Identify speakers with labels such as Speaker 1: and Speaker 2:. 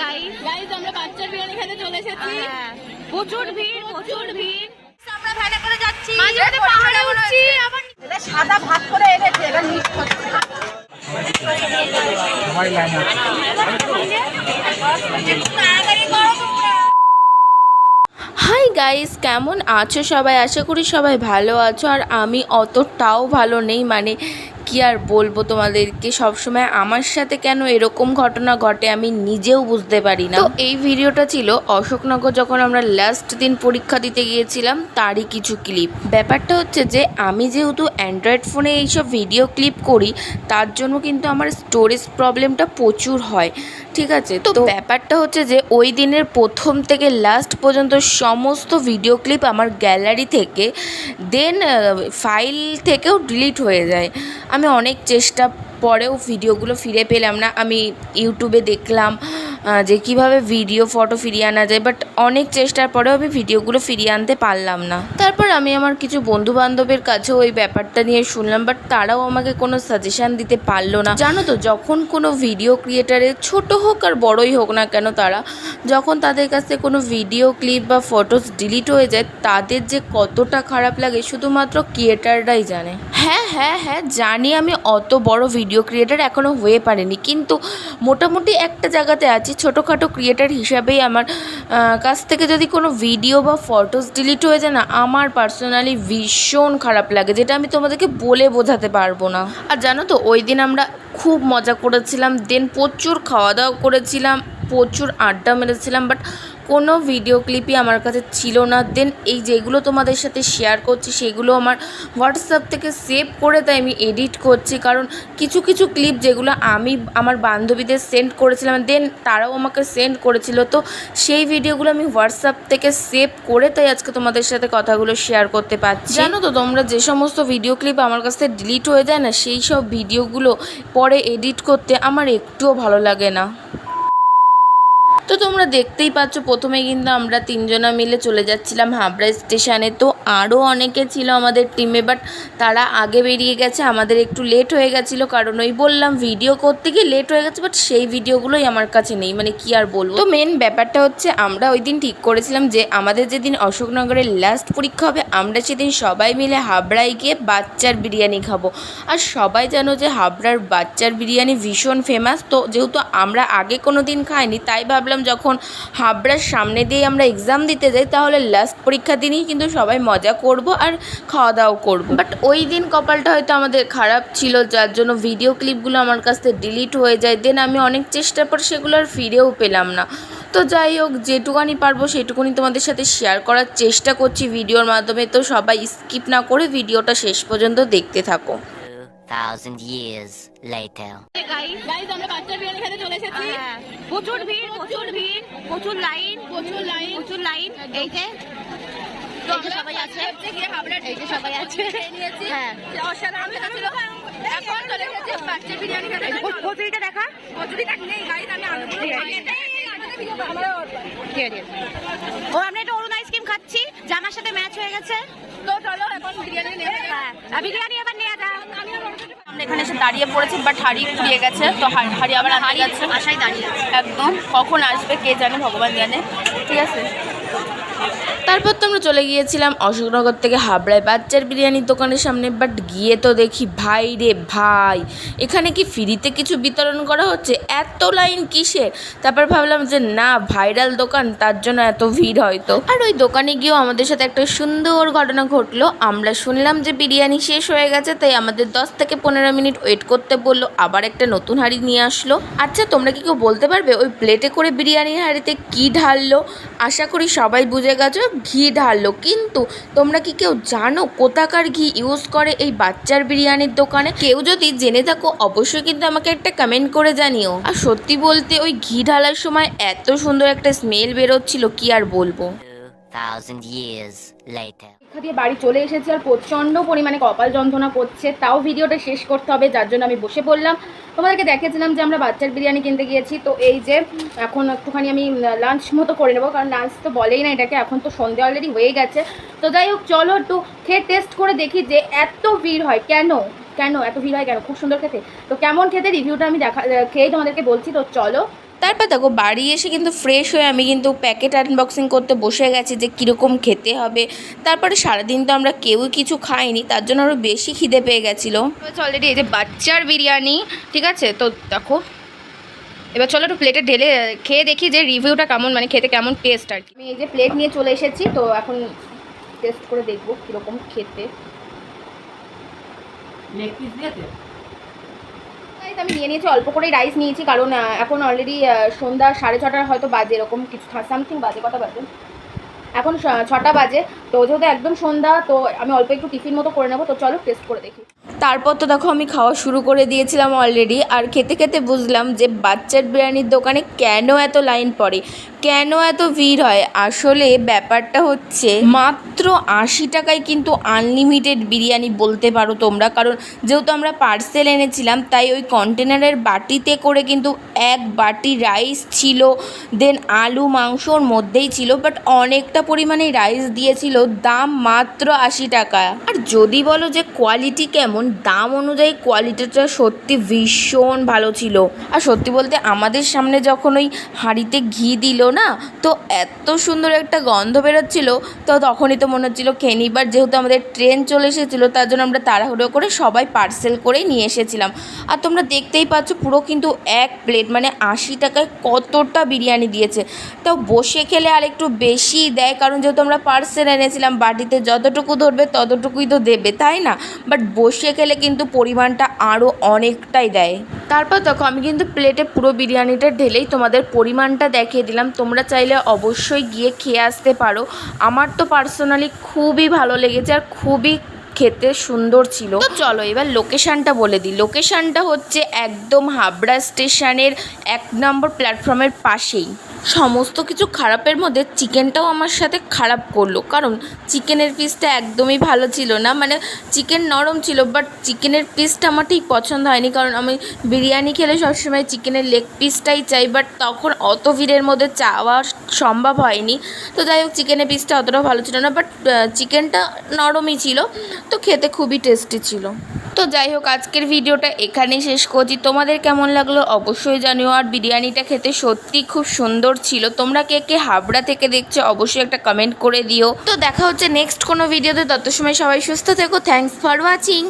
Speaker 1: Guys আমরা বাচ্চার বিরিয়ানি খেতে চলে এসেছি।
Speaker 2: প্রচুর ভিড় প্রচুর ভিড়।
Speaker 1: আমরা ভ্যানে করে যাচ্ছি।
Speaker 2: মাঝে মাঝে পাহাড়ে উঠছি আবার
Speaker 1: এটা সাদা ভাত করে এনেছে এটা মিক্স করছে তাড়াতাড়ি করো তোমরা
Speaker 3: হাই গাইস কেমন আছো সবাই? আশা করি সবাই ভালো আছো। আর আমি অতটাও ভালো নেই মানে কি আর বলব তোমাদেরকে? সবসময় আমার সাথে কেন এরকম ঘটনা ঘটে আমি নিজেও বুঝতে পারি না। তো এই ভিডিওটা ছিল অশোকনগর যখন আমরা লাস্ট দিন পরীক্ষা দিতে গিয়েছিলাম তারই কিছু ক্লিপ ব্যাপারটা হচ্ছে যে আমি যেহেতু অ্যান্ড্রয়েড ফোনে এইসব ভিডিও ক্লিপ করি তার জন্য কিন্তু আমার স্টোরেজ প্রবলেমটা প্রচুর হয় ঠিক আছে? তো ব্যাপারটা হচ্ছে যে ওই দিনের প্রথম থেকে লাস্ট পর্যন্ত সমস্ত ভিডিও ক্লিপ আমার গ্যালারি থেকে দেন ফাইল থেকেও ডিলিট হয়ে যায়। আমি অনেক চেষ্টা পরেও ভিডিওগুলো ফিরে পেলাম না। আমি ইউটিউবে দেখলাম যে কীভাবে ভিডিও ফটো ফিরিয়ে আনা যায় বাট অনেক চেষ্টার পরেও আমি ভিডিওগুলো ফিরিয়ে আনতে পারলাম না। তারপর আমি আমার কিছু বন্ধু বান্ধবের কাছেও ওই ব্যাপারটা নিয়ে শুনলাম বাট তারাও আমাকে কোনো সাজেশান দিতে পারল না। জানো তো, যখন কোনো ভিডিও ক্রিয়েটারের ছোট হোক আর বড়ই হোক না কেন তারা, যখন তাদের কাছে কোনো ভিডিও ক্লিপ বা ফটোস ডিলিট হয়ে যায়, তাদের যে কতটা খারাপ লাগে শুধুমাত্র ক্রিয়েটাররাই জানে। হ্যাঁ হ্যাঁ হ্যাঁ জানি আমি অত বড় ভিডিও ক্রিয়েটার এখনও হয়ে পারিনি, কিন্তু মোটামুটি একটা জায়গাতে আছি ছোটোখাটো ক্রিয়েটার হিসাবেই আমার কাছ থেকে যদি কোনো ভিডিও বা ফটোস ডিলিট হয়ে যায় না, আমার পার্সোনালি ভীষণ খারাপ লাগে, যেটা আমি তোমাদেরকে বলে বোঝাতে পারব না। আর জানো তো, ওই দিন আমরা খুব মজা করেছিলাম দেন প্রচুর খাওয়া দাওয়া করেছিলাম, প্রচুর আড্ডা মেরেছিলাম বাট কোনো ভিডিও ক্লিপই আমার কাছে ছিল না। দেন এই যেগুলো তোমাদের সাথে শেয়ার করছি, সেগুলো আমার হোয়াটসঅ্যাপ থেকে সেভ করে তাই আমি এডিট করছি। কারণ কিছু কিছু ক্লিপ যেগুলো আমি আমার বান্ধবীদের সেন্ড করেছিলাম দেন তারাও আমাকে সেন্ড করেছিল। তো সেই ভিডিওগুলো আমি হোয়াটসঅ্যাপ থেকে সেভ করে তাই আজকে তোমাদের সাথে কথাগুলো শেয়ার করতে পারছি। জানো তো, তোমরা যে সমস্ত ভিডিও ক্লিপ আমার কাছ থেকে ডিলিট হয়ে যায় না, সেই সব ভিডিওগুলো পরে এডিট করতে আমার একটুও ভালো লাগে না। তো তোমরা দেখতেই পাচ্ছ, প্রথমে কিন্তু আমরা তিনজনা মিলে চলে যাচ্ছিলাম হাবড়া স্টেশনে। তো আরও অনেকে ছিল আমাদের টিমে বাট তারা আগে বেরিয়ে গেছে। আমাদের একটু লেট হয়ে গেছিল, কারণ ওই বললাম ভিডিও করতে গিয়ে লেট হয়ে গেছে বাট সেই ভিডিওগুলোই আমার কাছে নেই মানে কি আর বলব? তো মেন ব্যাপারটা হচ্ছে, আমরা ওই দিন ঠিক করেছিলাম যে, আমাদের যেদিন অশোকনগরের লাস্ট পরীক্ষা হবে, আমরা সেদিন সবাই মিলে হাবড়ায় গিয়ে বাচ্চার বিরিয়ানি খাব। আর সবাই জানো যে, হাবড়ার বাচ্চার বিরিয়ানি ভীষণ ফেমাস তো যেহেতু আমরা আগে কোনো দিন খাইনি, তাই ভাবলাম যখন হাবড়ার সামনে দিয়ে আমরা এক্সাম দিতে যাই, তাহলে লাস্ট পরীক্ষার দিনই কিন্তু সবাই মজা করব আর খাওয়া দাওয়া করব। বাট ওই দিন কপালটা হয়তো আমাদের খারাপ ছিল, যার জন্য ভিডিও ক্লিপগুলো আমার কাছ থেকে ডিলিট হয়ে যায়। দেন আমি অনেক চেষ্টার পর সেগুলো আর ফিরেও পেলাম না। তো যাই হোক, যেটুকানি পারব সেটুকুনি তোমাদের সাথে শেয়ার করার চেষ্টা করছি। ভিডিওর মাধ্যমে তো সবাই স্কিপ না করে ভিডিওটা শেষ পর্যন্ত দেখতে থাকো।
Speaker 4: Thousand years later.
Speaker 1: আমরা বাচ্চার বিরিয়ানি খেতে চলে এসেছি
Speaker 2: হ্যাঁ, প্রচুর ভিড় প্রচুর ভিড় প্রচুর লাইন
Speaker 1: প্রচুর লাইন
Speaker 2: প্রচুর লাইন এই যে
Speaker 1: আমরা সবাই আছে হচ্ছে গিয়ে হাবড়ার এই যে সবাই আছে
Speaker 2: হ্যাঁ।
Speaker 1: অসাধারণ এখন চলে গেছে বাচ্চার বিরিয়ানি খেতে
Speaker 2: কচুরিটা দেখা
Speaker 1: কচুরি নেই গাইস আমি আলুগুলো
Speaker 2: ঠিক আছে।
Speaker 1: খাইয়ে দেই।
Speaker 2: ঠিক আছে ও আমরা একটা অরুণ খাচ্ছি জামার সাথে ম্যাচ হয়ে গেছে।
Speaker 1: তো চলো এখন বিরিয়ানি নিয়ে
Speaker 2: হ্যাঁ বিরিয়ানি এবার নিয়ে যাও।
Speaker 3: আমরা এখানে এসে দাঁড়িয়ে পড়েছি বাট হাড়ি ফুরিয়ে গেছে। তো হাড়ি আবার হাড়ি গেছে
Speaker 2: আশায় দাঁড়িয়ে আছে।
Speaker 3: একদম কখন আসবে কে জানে ভগবান জানে। ঠিক আছে? তারপর তো আমরা চলে গিয়েছিলাম অশোকনগর থেকে হাবড়ায়। বাচ্চার বিরিয়ানির দোকানের সামনে বাট গিয়ে তো দেখি, ভাই রে ভাই, এখানে কি ফ্রিতে কিছু বিতরণ করা হচ্ছে? এত লাইন কিসের? তারপর ভাবলাম যে, না, ভাইরাল দোকান, তার জন্য এত ভিড় হয়তো। আর ওই দোকানে গিয়েও আমাদের সাথে একটা সুন্দর ঘটনা ঘটলো। আমরা শুনলাম যে বিরিয়ানি শেষ হয়ে গেছে, তাই আমাদের দশ থেকে পনেরো মিনিট ওয়েট করতে বলল। আবার একটা নতুন হাঁড়ি নিয়ে আসলো। আচ্ছা তোমরা কি কেউ বলতে পারবে, ওই প্লেটে করে বিরিয়ানির হাঁড়িতে কি ঢাললো? আশা করি সবাই বুঝে গেছো। ঘি ঢাললো। কিন্তু তোমরা কি কেউ জানো কোথাকার ঘি ইউজ করে এই বাচ্চার বিরিয়ানির দোকানে? কেউ যদি জেনে থাকো, অবশ্যই কিন্তু আমাকে একটা কমেন্ট করে জানিও। আর সত্যি বলতে, ওই ঘি ঢালার সময় এত সুন্দর একটা স্মেল বেরোচ্ছিল, কি আর বলব?
Speaker 4: Thousand years later.
Speaker 5: পরীক্ষা বাড়ি চলে এসেছি আর প্রচণ্ড পরিমাণে কপাল যন্ত্রণা করছে। তাও ভিডিওটা শেষ করতে হবে, যার জন্য আমি বসে পড়লাম। তোমাদেরকে দেখেছিলাম যে আমরা বাচ্চার বিরিয়ানি কিনতে গিয়েছি। তো এই যে, এখন একটুখানি আমি লাঞ্চ মতো করে নেব, কারণ লাঞ্চ তো বলেই না এটাকে, এখন তো সন্ধে অলরেডি হয়ে গেছে। তো যাই হোক, চলো একটু খেয়ে টেস্ট করে দেখি যে এত ভিড় হয় কেন? কেন এত ভিড় হয় কেন? খুব সুন্দর খেতে। তো কেমন খেতে? রিভিউটা আমি দেখা খেয়েই তোমাদেরকে বলছি। তো চলো
Speaker 3: তারপর দেখো বাড়ি এসে কিন্তু ফ্রেশ হয়ে আমি কিন্তু প্যাকেট আনবক্সিং করতে বসে গেছি যে কীরকম খেতে হবে। তারপরে সারাদিন তো আমরা কেউই কিছু খাইনি তার জন্য আরও বেশি খিদে পেয়ে গেছিল।
Speaker 5: অলরেডি এই যে বাচ্চার বিরিয়ানি ঠিক আছে? তো দেখো এবার চলো একটু প্লেটে ঢেলে খেয়ে দেখি যে রিভিউটা কেমন মানে খেতে কেমন টেস্ট আর কি। আমি এই যে প্লেট নিয়ে চলে এসেছি তো এখন টেস্ট করে দেখব কীরকম খেতে। Guys, আমি নিয়ে নিয়েছি অল্প করেই রাইস নিয়েছি কারণ এখন অলরেডি সন্ধ্যা সাড়ে ছটার হয়তো বাজে এরকম কিছু সামথিং বাজে কথা বাজে? এখন ছটা বাজে তো যেহেতু একদম সন্ধ্যা তো আমি অল্প একটু টিফিন মতো করে নেব তো চলো টেস্ট করে দেখি।
Speaker 3: তারপর তো দেখো আমি খাওয়া শুরু করে দিয়েছিলাম অলরেডি আর খেতে খেতে বুঝলাম যে বাচ্চার বিরিয়ানির দোকানে কেন এত লাইন পড়ে? কেন এত ভিড় হয়? আসলে ব্যাপারটা হচ্ছে, মাত্র আশি টাকায় কিন্তু আনলিমিটেড বিরিয়ানি বলতে পারো তোমরা। কারণ যেহেতু আমরা পার্সেল এনেছিলাম, তাই ওই কন্টেনারের বাটিতে করে কিন্তু এক বাটি রাইস ছিল দেন আলু মাংসর মধ্যেই ছিল বাট অনেকটা পরিমাণে রাইস দিয়েছিল, দাম মাত্র আশি টাকা। আর যদি বলো যে কোয়ালিটি কেমন, দাম অনুযায়ী কোয়ালিটিটা সত্যি ভীষণ ভালো ছিল। আর সত্যি বলতে আমাদের সামনে যখন ওই হাঁড়িতে ঘি দিল না? তো এত সুন্দর একটা গন্ধ বেরোচ্ছিল, তো তখনই তো মনে হচ্ছিল নিই যেহেতু আমাদের ট্রেন চলে এসেছিল, তার জন্য আমরা তাড়াহুড়ো করে সবাই পার্সেল করেই নিয়ে এসেছিলাম। আর তোমরা দেখতেই পাচ্ছ পুরো কিন্তু এক প্লেট মানে আশি টাকায় কতটা বিরিয়ানি দিয়েছে। তাও বসে খেলে আর একটু বেশি দেয়, কারণ যেহেতু আমরা পার্সেল এনেছিলাম, বাটিতে যতটুকু ধরবে ততটুকুই তো দেবে, তাই না? বাট বসে খেলে কিন্তু পরিমাণটা আরও অনেকটাই দেয়। তারপর দেখো, আমি কিন্তু প্লেটে পুরো বিরিয়ানিটা ঢেলেই তোমাদের পরিমাণটা দেখিয়ে দিলাম। তোমরা চাইলে অবশ্যই গিয়ে খেয়ে আসতে পারো। আমার তো পার্সোনালি খুবই ভালো লেগেছে আর খুবই খেতে সুন্দর ছিল। তো চলো এবার লোকেশানটা বলে দিই। লোকেশানটা হচ্ছে একদম হাবড়া স্টেশনের এক নম্বর প্ল্যাটফর্মের পাশেই। সমস্ত কিছু খারাপের মধ্যে চিকেনটাও আমার সাথে খারাপ করল। কারণ চিকেনের পিসটা একদমই ভালো ছিল না। মানে চিকেন নরম ছিল বাট চিকেনের পিসটা আমার ঠিক পছন্দ হয়নি। কারণ আমি বিরিয়ানি খেলে সবসময় চিকেনের লেগ পিসটাই চাই বাট তখন অত ভিড়ের মধ্যে চাওয়া সম্ভব হয়নি। তো যাই হোক, চিকেনের পিসটা অতটা ভালো ছিল না বাট চিকেনটা নরমই ছিল। তো খেতে খুবই টেস্টি ছিল। তো যাই হোক, আজকের ভিডিওটা এখানেই শেষ করছি। তোমাদের কেমন লাগল অবশ্যই জানিও। আর বিরিয়ানিটা খেতে সত্যি খুব সুন্দর ছিল। তোমরা কে কে হাবড়া থেকে দেখছ অবশ্যই একটা কমেন্ট করে দিও। তো দেখা হচ্ছে নেক্সট কোনো ভিডিওতে তত সময় সবাই সুস্থ থেকো। Thanks for watching